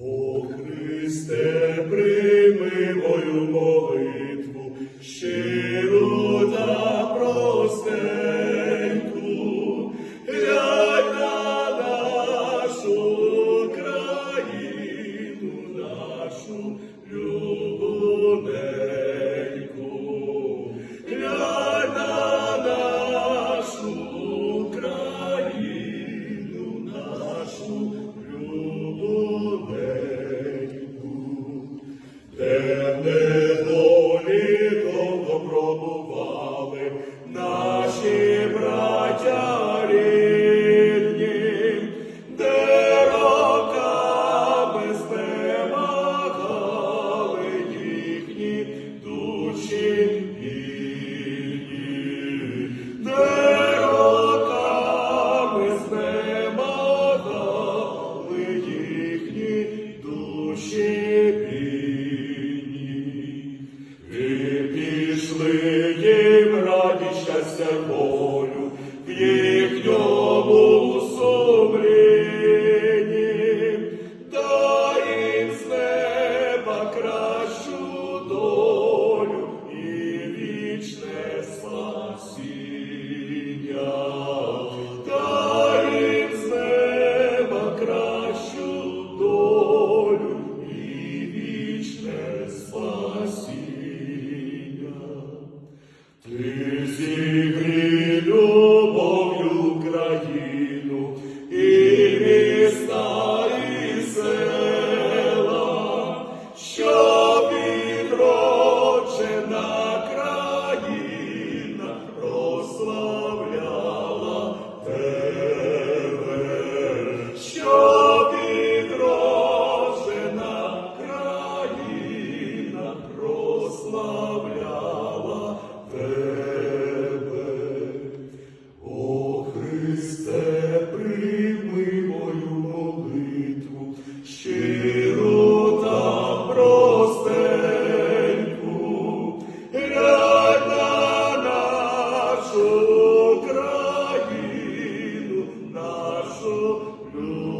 О Христе, прийми мою молитву, темне Mr. Lord.